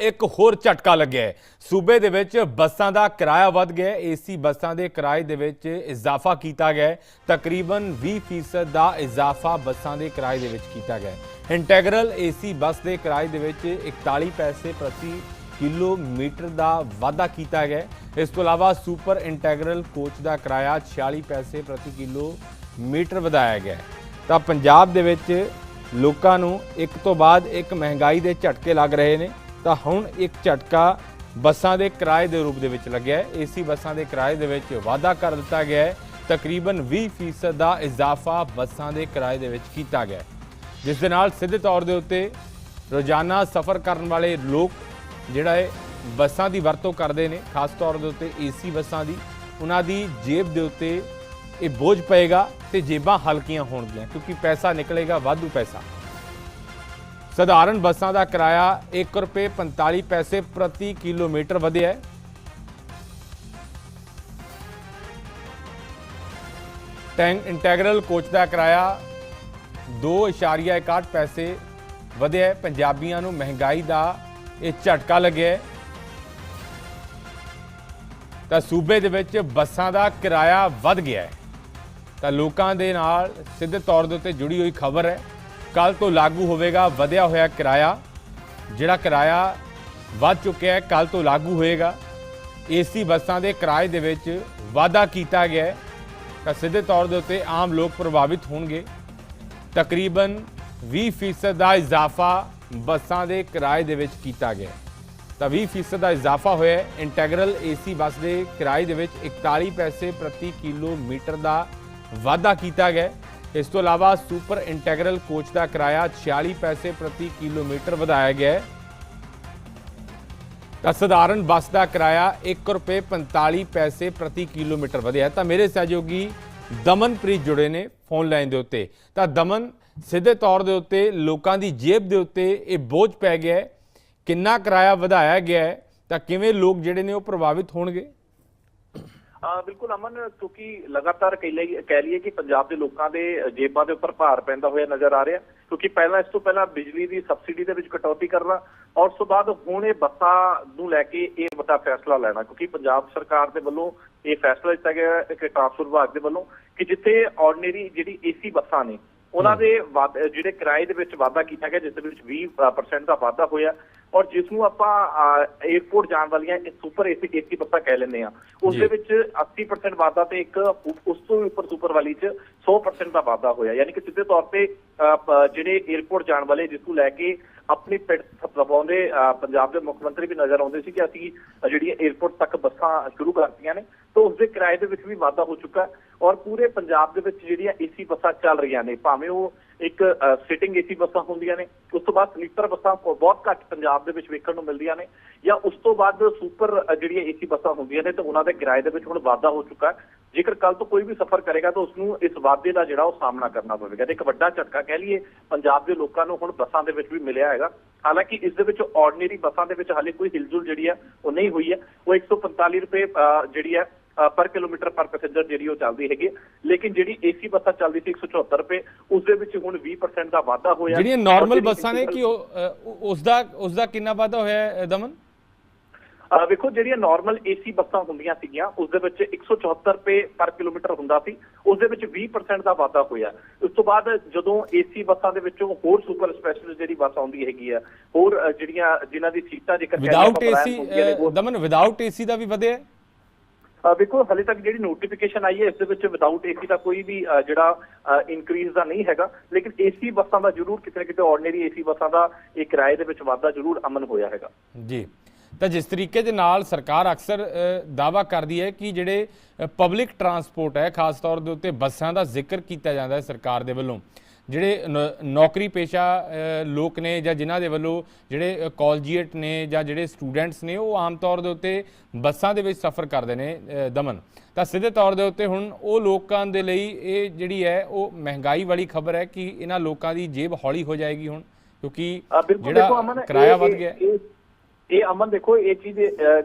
ਇੱਕ ਹੋਰ ਝਟਕਾ ਲੱਗਿਆ ਸੂਬੇ ਦੇ ਵਿੱਚ ਬੱਸਾਂ ਦਾ ਕਿਰਾਇਆ ਵੱਧ ਗਿਆ ਏਸੀ ਬੱਸਾਂ ਦੇ ਕਿਰਾਏ ਦੇ ਵਿੱਚ ਇਜ਼ਾਫਾ ਕੀਤਾ ਗਿਆ ਤਕਰੀਬਨ 20% ਦਾ ਇਜ਼ਾਫਾ ਬੱਸਾਂ ਦੇ ਕਿਰਾਏ ਦੇ ਵਿੱਚ ਕੀਤਾ ਗਿਆ ਹੈ। ਇੰਟੈਗਰਲ ਏਸੀ ਬੱਸ ਦੇ ਕਿਰਾਏ ਦੇ ਵਿੱਚ 41 ਪੈਸੇ ਪ੍ਰਤੀ ਕਿਲੋਮੀਟਰ ਦਾ ਵਾਧਾ ਕੀਤਾ ਗਿਆ ਇਸ ਤੋਂ ਇਲਾਵਾ ਸੁਪਰ ਇੰਟੈਗਰਲ ਕੋਚ ਦਾ ਕਿਰਾਇਆ 46 ਪੈਸੇ ਪ੍ਰਤੀ ਕਿਲੋਮੀਟਰ ਵਧਾਇਆ ਗਿਆ ਤਾਂ ਪੰਜਾਬ ਦੇ ਵਿੱਚ ਲੋਕਾਂ ਨੂੰ ਇੱਕ ਤੋਂ ਬਾਅਦ ਇੱਕ ਮਹਿੰਗਾਈ ਦੇ ਝਟਕੇ ਲੱਗ ਰਹੇ ਨੇ। ਤਾਂ ਹੁਣ ਇੱਕ ਝਟਕਾ ਬੱਸਾਂ ਦੇ ਕਿਰਾਏ ਦੇ ਰੂਪ ਦੇ ਵਿੱਚ ਲੱਗਿਆ ਹੈ। ਏਸੀ ਬੱਸਾਂ ਦੇ ਕਿਰਾਏ ਦੇ ਵਿੱਚ ਵਾਧਾ ਕਰ ਦਿੱਤਾ ਗਿਆ ਹੈ। ਤਕਰੀਬਨ 20% ਦਾ ਇਜ਼ਾਫਾ ਬੱਸਾਂ ਦੇ ਕਿਰਾਏ ਦੇ ਵਿੱਚ ਕੀਤਾ ਗਿਆ ਜਿਸ ਦੇ ਨਾਲ ਸਿੱਧੇ ਤੌਰ ਦੇ ਉੱਤੇ ਰੋਜ਼ਾਨਾ ਸਫ਼ਰ ਕਰਨ ਵਾਲੇ ਲੋਕ ਜਿਹੜਾ ਹੈ, ਬੱਸਾਂ ਦੀ ਵਰਤੋਂ ਕਰਦੇ ਨੇ। ਖਾਸ ਤੌਰ ਦੇ ਉੱਤੇ ਏਸੀ ਬੱਸਾਂ ਦੀ। ਉਹਨਾਂ ਦੀ ਜੇਬ ਦੇ ਉੱਤੇ ਇਹ ਬੋਝ ਪਏਗਾ ਤੇ ਜੇਬਾਂ ਹਲਕੀਆਂ ਹੋਣਗੀਆਂ ਕਿਉਂਕਿ ਪੈਸਾ ਨਿਕਲੇਗਾ, ਵਾਧੂ ਪੈਸਾ। ਸਧਾਰਨ ਬੱਸਾਂ ਦਾ ਕਿਰਾਇਆ 1 ਰੁਪਏ 45 ਪੈਸੇ ਪ੍ਰਤੀ ਕਿਲੋਮੀਟਰ ਵਧਿਆ ਹੈ। ਟੈਂਕ ਇੰਟੈਗਰਲ ਕੋਚ ਦਾ ਕਿਰਾਇਆ 2.61 ਪੈਸੇ ਵਧਿਆ ਪੰਜਾਬੀਆਂ ਨੂੰ ਮਹਿੰਗਾਈ ਦਾ ਇਹ ਝਟਕਾ ਲੱਗਿਆ ਤਾਂ ਸੂਬੇ ਦੇ ਵਿੱਚ ਬੱਸਾਂ ਦਾ ਕਿਰਾਇਆ ਵੱਧ ਗਿਆ ਹੈ। ਤਾਂ ਲੋਕਾਂ ਦੇ ਨਾਲ ਸਿੱਧੇ ਤੌਰ ਦੇ ਉੱਤੇ ਜੁੜੀ ਹੋਈ ਖਬਰ ਹੈ। ਕੱਲ ਤੋਂ ਲਾਗੂ ਹੋਵੇਗਾ, ਵਧਿਆ ਹੋਇਆ ਕਿਰਾਇਆ, ਜਿਹੜਾ ਕਿਰਾਇਆ ਵੱਧ ਚੁੱਕਿਆ ਹੈ ਕੱਲ ਤੋਂ ਲਾਗੂ ਹੋਏਗਾ। ਏਸੀ ਬੱਸਾਂ ਦੇ ਕਿਰਾਏ ਦੇ ਵਿੱਚ ਵਾਧਾ ਕੀਤਾ ਗਿਆ ਤਾਂ ਸਿੱਧੇ ਤੌਰ ਦੇ ਉੱਤੇ ਆਮ ਲੋਕ ਪ੍ਰਭਾਵਿਤ ਹੋਣਗੇ। ਤਕਰੀਬਨ 20% ਦਾ ਇਜ਼ਾਫਾ ਬੱਸਾਂ ਦੇ ਕਿਰਾਏ ਦੇ ਵਿੱਚ ਕੀਤਾ ਗਿਆ ਤਾਂ 20% ਦਾ ਇਜ਼ਾਫਾ ਹੋਇਆ ਹੈ। ਇੰਟੈਗਰਲ ਏਸੀ ਬੱਸ ਦੇ ਕਿਰਾਏ ਦੇ ਵਿੱਚ 41 ਪੈਸੇ ਪ੍ਰਤੀ ਕਿਲੋਮੀਟਰ ਦਾ ਵਾਧਾ ਕੀਤਾ ਗਿਆ ਇਸ ਤੋਂ ਇਲਾਵਾ ਸੁਪਰ ਇੰਟੈਗਰਲ ਕੋਚ ਦਾ ਕਿਰਾਇਆ 46 ਪੈਸੇ ਪ੍ਰਤੀ ਕਿਲੋਮੀਟਰ ਵਧਾਇਆ ਗਿਆ ਹੈ। ਤਾਂ ਸਧਾਰਨ ਬੱਸ ਦਾ ਕਿਰਾਇਆ 1 ਰੁਪਏ 45 ਪੈਸੇ ਪ੍ਰਤੀ ਕਿਲੋਮੀਟਰ ਵਧਿਆ ਤਾਂ ਮੇਰੇ ਸਹਿਯੋਗੀ ਦਮਨਪ੍ਰੀਤ ਜੁੜੇ ਨੇ ਫੋਨ ਲਾਈਨ ਦੇ ਉੱਤੇ। ਤਾਂ ਦਮਨ, ਸਿੱਧੇ ਤੌਰ ਦੇ ਉੱਤੇ ਲੋਕਾਂ ਦੀ ਜੇਬ ਦੇ ਉੱਤੇ ਇਹ ਬੋਝ ਪੈ ਗਿਆ ਕਿੰਨਾ ਕਿਰਾਇਆ ਵਧਾਇਆ ਗਿਆ ਤਾਂ ਕਿਵੇਂ ਲੋਕ ਜਿਹੜੇ ਨੇ ਉਹ ਪ੍ਰਭਾਵਿਤ ਹੋਣਗੇ? ਬਿਲਕੁਲ ਅਮਨ ਕਿਉਂਕਿ ਲਗਾਤਾਰ ਕਹਿ ਲਈ ਕਹਿ ਲਈਏ ਕਿ ਪੰਜਾਬ ਦੇ ਲੋਕਾਂ ਦੇ ਜੇਬਾਂ ਦੇ ਉੱਪਰ ਭਾਰ ਪੈਂਦਾ ਹੋਇਆ ਨਜ਼ਰ ਆ ਰਿਹਾ। ਕਿਉਂਕਿ ਪਹਿਲਾਂ ਇਸ ਤੋਂ ਪਹਿਲਾਂ ਬਿਜਲੀ ਦੀ ਸਬਸਿਡੀ ਦੇ ਵਿੱਚ ਕਟੌਤੀ ਕਰਨਾ ਔਰ ਉਸ ਤੋਂ ਬਾਅਦ ਹੁਣ ਇਹ ਬੱਸਾਂ ਨੂੰ ਲੈ ਕੇ ਇਹ ਵੱਡਾ ਫੈਸਲਾ ਲੈਣਾ ਕਿਉਂਕਿ ਪੰਜਾਬ ਸਰਕਾਰ ਦੇ ਵੱਲੋਂ ਇਹ ਫੈਸਲਾ ਲਿੱਤਾ ਗਿਆ ਹੈ ਕਿ ਟਰਾਂਸਪੋਰਟ ਵਿਭਾਗ ਦੇ ਵੱਲੋਂ ਕਿ ਜਿੱਥੇ ਆਰਡੀਨਰੀ ਜਿਹੜੀ ਏਸੀ ਬੱਸਾਂ ਨੇ ਉਹਨਾਂ ਦੇ ਜਿਹੜੇ ਕਿਰਾਏ ਦੇ ਵਿੱਚ ਵਾਧਾ ਕੀਤਾ ਗਿਆ ਜਿਸ ਦੇ ਵਿੱਚ 20% ਦਾ ਵਾਧਾ ਹੋਇਆ। ਔਰ ਜਿਸ ਨੂੰ ਆਪਾਂ ਏਅਰਪੋਰਟ ਜਾਣ ਵਾਲੀਆਂ ਇੱਕ ਸੁਪਰ ਏਸੀ ਏਸੀ ਬੱਸਾਂ ਕਹਿ ਲੈਂਦੇ ਆ ਉਸ ਦੇ ਵਿੱਚ 80% ਵਾਧਾ ਤੇ ਇੱਕ ਉਸ ਤੋਂ ਵੀ ਉੱਪਰ ਸੁਪਰ ਵਾਲੀ 'ਚ 100% ਦਾ ਵਾਧਾ ਹੋਇਆ। ਯਾਨੀ ਕਿ ਸਿੱਧੇ ਤੌਰ ਤੇ ਜਿਹੜੇ ਏਅਰਪੋਰਟ ਜਾਣ ਵਾਲੇ ਜਿਸ ਨੂੰ ਲੈ ਕੇ ਆਪਣੀ ਪਿੱਠ ਥਪਥਪਾਉਂਦੇ ਪੰਜਾਬ ਦੇ ਮੁੱਖ ਮੰਤਰੀ ਵੀ ਨਜ਼ਰ ਆਉਂਦੇ ਸੀ ਕਿ ਅਸੀਂ ਜਿਹੜੀਆਂ ਏਅਰਪੋਰਟ ਤੱਕ ਬੱਸਾਂ ਸ਼ੁਰੂ ਕਰਤੀਆਂ ਨੇ ਤਾਂ ਉਸ ਦੇ ਕਿਰਾਏ ਦੇ ਵਿੱਚ ਵੀ ਵਾਧਾ ਹੋ ਚੁੱਕਾ। ਹੈ ਔਰ ਪੂਰੇ ਪੰਜਾਬ ਦੇ ਵਿੱਚ ਜਿਹੜੀਆਂ ਏਸੀ ਬੱਸਾਂ ਚੱਲ ਰਹੀਆਂ ਨੇ ਭਾਵੇਂ ਉਹ ਇੱਕ ਸਿਟਿੰਗ ਏਸੀ ਬੱਸਾਂ ਹੁੰਦੀਆਂ ਨੇ ਉਸ ਤੋਂ ਬਾਅਦ ਸਲੀਪਰ ਬੱਸਾਂ ਬਹੁਤ ਘੱਟ ਪੰਜਾਬ ਦੇ ਵਿੱਚ ਵੇਖਣ ਨੂੰ ਮਿਲਦੀਆਂ ਨੇ ਜਾਂ ਉਸ ਤੋਂ ਬਾਅਦ ਸੁਪਰ ਅ, ਜਿਹੜੀਆਂ ਏਸੀ ਬੱਸਾਂ ਹੁੰਦੀਆਂ ਨੇ ਤਾਂ ਉਹਨਾਂ ਦੇ ਕਿਰਾਏ ਦੇ ਵਿੱਚ ਹੁਣ ਵਾਧਾ ਹੋ ਚੁੱਕਾ ਜੇਕਰ ਕੱਲ ਤੋਂ ਕੋਈ ਵੀ ਸਫ਼ਰ ਕਰੇਗਾ ਤਾਂ ਉਸ ਨੂੰ ਇਸ ਵਾਧੇ ਦਾ ਜਿਹੜਾ ਉਹ ਸਾਹਮਣਾ ਕਰਨਾ ਪਵੇਗਾ। ਤੇ ਇੱਕ ਵੱਡਾ ਝਟਕਾ ਕਹਿ ਲਈਏ ਪੰਜਾਬ ਦੇ ਲੋਕਾਂ ਨੂੰ ਹੁਣ ਬੱਸਾਂ ਦੇ ਵਿੱਚ ਵੀ ਮਿਲਿਆ ਹੈਗਾ। ਹਾਲਾਂਕਿ ਇਸ ਦੇ ਵਿੱਚ ਆਰਡੀਨਰੀ ਬੱਸਾਂ ਦੇ ਵਿੱਚ ਹਾਲੇ ਕੋਈ ਹਿਲਜੁਲ ਜਿਹੜੀ ਹੈ ਉਹ ਨਹੀਂ ਹੋਈ ਹੈ। ਉਹ 145 ਰੁਪਏ ਅ, ਜਿਹੜੀ ਹੈ ਪਰ ਕਿਲੋਮੀਟਰ ਪਰ ਪੈਸੇਂਜਰ ਜਿਹੜੀ ਉਹ ਚੱਲਦੀ ਹੈਗੀ। ਲੇਕਿਨ ਜਿਹੜੀ ਏਸੀ ਬੱਸਾਂ ਚੱਲਦੀ ਸੀ 174 ਰੁਪਏ ਉਸ ਦੇ ਵਿੱਚ ਹੁਣ 20% ਦਾ ਵਾਧਾ ਹੋਇਆ ਜਿਹੜੀਆਂ ਨਾਰਮਲ ਬੱਸਾਂ ਨੇ ਕਿ ਉਸ ਦਾ ਉਸ ਦਾ ਕਿੰਨਾ ਵਾਧਾ ਹੋਇਆ ਦਮਨ? ਵੇਖੋ ਜਿਹੜੀਆਂ ਨਾਰਮਲ ਏਸੀ ਬੱਸਾਂ ਹੁੰਦੀਆਂ ਸੀਗੀਆਂ ਉਸ ਦੇ ਵਿੱਚ 174 ਰੁਪਏ ਪਰ ਕਿਲੋਮੀਟਰ ਹੁੰਦਾ ਸੀ। ਉਸ ਦੇ ਵਿੱਚ 20% ਦਾ ਵਾਧਾ ਹੋਇਆ ਉਸ ਤੋਂ ਬਾਅਦ ਜਦੋਂ ਏਸੀ ਬੱਸਾਂ ਦੇ ਵਿੱਚੋਂ ਹੋਰ ਸੁਪਰ ਸਪੈਸ਼ਲ ਜਿਹੜੀ ਬੱਸ ਆਉਂਦੀ ਹੈਗੀ ਆ ਹੋਰ ਜਿਹੜੀਆਂ ਜਿਨ੍ਹਾਂ ਦੀ ਸੀਟਾਂ ਜੇਕਰ ਵਿਦਆਊਟ ਏਸੀ ਦਮਨ ਵਿਦਆਊਟ ਏਸੀ ਦਾ ਵੀ ਵਧਿਆ ਵੇਖੋ, ਹਲੇ ਤੱਕ ਜਿਹੜੀ ਨੋਟੀਫਿਕੇਸ਼ਨ ਆਈ ਹੈ, ਇਸ ਦੇ ਵਿੱਚ ਵਿਦਆਊਟ ਏਸੀ ਦਾ ਕੋਈ ਵੀ ਜਿਹੜਾ ਇਨਕਰੀਜ਼ ਦਾ ਨਹੀਂ ਹੈਗਾ। ਲੇਕਿਨ ਏਸੀ ਬੱਸਾਂ ਦਾ ਜ਼ਰੂਰ ਕਿਤੇ ਨਾ ਕਿਤੇ ਆਰਡੀਨਰੀ ਏਸੀ ਬੱਸਾਂ ਦਾ ਇਹ ਕਿਰਾਏ ਦੇ ਵਿੱਚ ਵਾਧਾ ਜ਼ਰੂਰ ਅਮਨ ਹੋਇਆ ਹੈਗਾ। ਜੀ। ਤਾਂ ਜਿਸ ਤਰੀਕੇ ਦੇ ਨਾਲ ਸਰਕਾਰ ਅਕਸਰ ਦਾਵਾ ਕਰਦੀ ਹੈ ਕਿ ਜਿਹੜੇ ਪਬਲਿਕ ਟਰਾਂਸਪੋਰਟ ਹੈ, ਖਾਸ ਤੌਰ ਦੇ ਉੱਤੇ ਬੱਸਾਂ ਦਾ ਜ਼ਿਕਰ ਕੀਤਾ ਜਾਂਦਾ ਹੈ ਸਰਕਾਰ ਦੇ ਵੱਲੋਂ। ਜਿਹੜੇ ਨੌਕਰੀ ਪੇਸ਼ਾ ਲੋਕ ਨੇ ਜਾਂ ਜਿਨ੍ਹਾਂ ਦੇ ਵੱਲੋਂ ਜਿਹੜੇ ਕਾਲਜੀਏਟ ਨੇ ਜਾਂ ਜਿਹੜੇ ਸਟੂਡੈਂਟਸ ਨੇ ਉਹ ਆਮ ਤੌਰ ਦੇ ਉੱਤੇ ਬੱਸਾਂ ਦੇ ਵਿੱਚ ਸਫ਼ਰ ਕਰਦੇ ਨੇ ਦਮਨ ਤਾਂ ਸਿੱਧੇ ਤੌਰ ਦੇ ਉੱਤੇ ਹੁਣ ਉਹ ਲੋਕਾਂ ਦੇ ਲਈ ਇਹ ਜਿਹੜੀ ਹੈ ਉਹ ਮਹਿੰਗਾਈ ਵਾਲੀ ਖਬਰ ਹੈ ਕਿ ਇਹਨਾਂ ਲੋਕਾਂ ਦੀ ਜੇਬ ਹੌਲੀ ਹੋ ਜਾਏਗੀ ਹੁਣ ਕਿਉਂਕਿ ਜਿਹੜਾ ਕਿਰਾਇਆ ਵੱਧ ਗਿਆ ਹੈ। ਇਹ- ਅਮਨ ਦੇਖੋ ਇਹ ਚੀਜ਼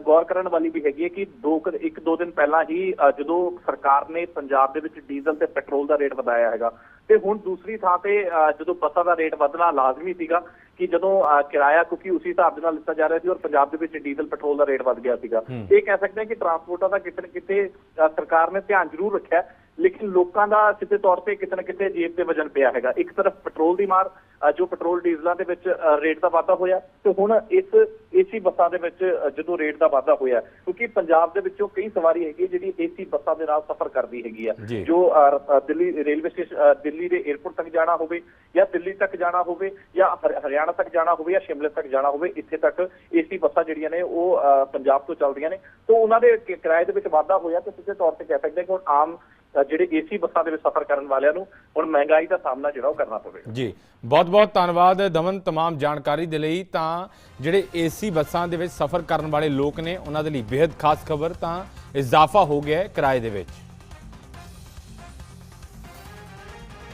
ਗੌਰ ਕਰਨ ਵਾਲੀ ਵੀ ਹੈਗੀ ਹੈ ਕਿ ਦੋ ਇੱਕ ਦੋ ਦਿਨ ਪਹਿਲਾਂ ਹੀ ਜਦੋਂ ਸਰਕਾਰ ਨੇ ਪੰਜਾਬ ਦੇ ਵਿੱਚ ਡੀਜ਼ਲ ਤੇ ਪੈਟਰੋਲ ਦਾ ਰੇਟ ਵਧਾਇਆ ਹੈਗਾ ਤੇ ਹੁਣ ਦੂਸਰੀ ਥਾਂ ਤੇ ਜਦੋਂ ਬੱਸਾਂ ਦਾ ਰੇਟ ਵਧਣਾ ਲਾਜ਼ਮੀ ਸੀਗਾ ਕਿ ਜਦੋਂ ਕਿਰਾਇਆ ਕਿਉਂਕਿ ਉਸੇ ਹਿਸਾਬ ਦੇ ਨਾਲ ਲਿੱਤਾ ਜਾ ਰਿਹਾ ਸੀ ਔਰ ਪੰਜਾਬ ਦੇ ਵਿੱਚ ਡੀਜ਼ਲ ਪੈਟਰੋਲ ਦਾ ਰੇਟ ਵੱਧ ਗਿਆ ਸੀਗਾ ਇਹ ਕਹਿ ਸਕਦੇ ਹਾਂ ਕਿ ਟਰਾਂਸਪੋਰਟਾਂ ਦਾ ਕਿਤੇ ਨਾ ਕਿਤੇ ਸਰਕਾਰ ਨੇ ਧਿਆਨ ਜ਼ਰੂਰ ਰੱਖਿਆ ਲੇਕਿਨ ਲੋਕਾਂ ਦਾ ਸਿੱਧੇ ਤੌਰ ਤੇ ਕਿਤੇ ਨਾ ਕਿਤੇ ਜੇਬ ਤੇ ਵਜਨ ਪਿਆ ਹੈਗਾ। ਇੱਕ ਤਰਫ ਪੈਟਰੋਲ ਦੀ ਮਾਰ ਜੋ ਪੈਟਰੋਲ ਡੀਜ਼ਲਾਂ ਦੇ ਵਿੱਚ ਰੇਟ ਦਾ ਵਾਧਾ ਹੋਇਆ ਤੇ ਹੁਣ ਇਸ ਏਸੀ ਬੱਸਾਂ ਦੇ ਵਿੱਚ ਜਦੋਂ ਰੇਟ ਦਾ ਵਾਧਾ ਹੋਇਆ ਕਿਉਂਕਿ ਪੰਜਾਬ ਦੇ ਵਿੱਚੋਂ ਕਈ ਸਵਾਰੀ ਹੈਗੀ ਜਿਹੜੀ ਏਸੀ ਬੱਸਾਂ ਦੇ ਨਾਲ ਸਫ਼ਰ ਕਰਦੀ ਹੈਗੀ ਆ ਜੀ। ਦਿੱਲੀ ਰੇਲਵੇ ਸਟੇਸ਼ਨ ਦਿੱਲੀ ਦੇ 에ਅਰਪੋਰਟ ਤੱਕ ਜਾਣਾ ਹੋਵੇ ਜਾਂ ਦਿੱਲੀ ਤੱਕ ਜਾਣਾ ਹੋਵੇ ਜਾਂ ਹਰ- ਹਰਿਆਣਾ ਤੱਕ ਜਾਣਾ ਹੋਵੇ ਜਾਂ ਸ਼ਿਮਲੇ ਤੱਕ ਜਾਣਾ ਹੋਵੇ ਇੱਥੇ ਤੱਕ ਏਸੀ ਬੱਸਾਂ ਜਿਹੜੀਆਂ ਨੇ ਉਹ ਪੰਜਾਬ ਤੋਂ ਚੱਲਦੀਆਂ ਨੇ ਤੋਂ ਉਹਨਾਂ ਦੇ ਕਿਰਾਏ ਦੇ ਵਿੱਚ ਵਾਧਾ ਹੋਇਆ ਤੇ ਸਿੱਧੇ ਤੌਰ ਤੇ ਕਹਿ ਸਕਦੇ ਹਾਂ ਕਿ ਹੁਣ ਆਮ ਜਿਹੜੇ ਏਸੀ ਬੱਸਾਂ ਦੇ ਵਿੱਚ ਸਫ਼ਰ ਕਰਨ ਵਾਲਿਆਂ ਨੂੰ ਹੁਣ ਮਹਿੰਗਾਈ ਦਾ ਸਾਹਮਣਾ ਜਿਹੜਾ ਉਹ ਕਰਨਾ ਪਵੇ ਜੀ, ਬਹੁਤ-ਬਹੁਤ ਧੰਨਵਾਦ ਦਮਨ ਤਮਾਮ ਜਾਣਕਾਰੀ ਦੇ ਲਈ। ਤਾਂ ਜਿਹੜੇ ਏਸੀ ਬੱਸਾਂ ਦੇ ਵਿੱਚ ਸਫ਼ਰ ਕਰਨ ਵਾਲੇ ਲੋਕ ਨੇ, ਉਹਨਾਂ ਦੇ ਲਈ ਬੇहद ਖਾਸ ਖਬਰ ਤਾਂ ਇਜ਼ਾਫਾ ਹੋ ਗਿਆ ਹੈ ਕਿਰਾਏ ਦੇ ਵਿੱਚ।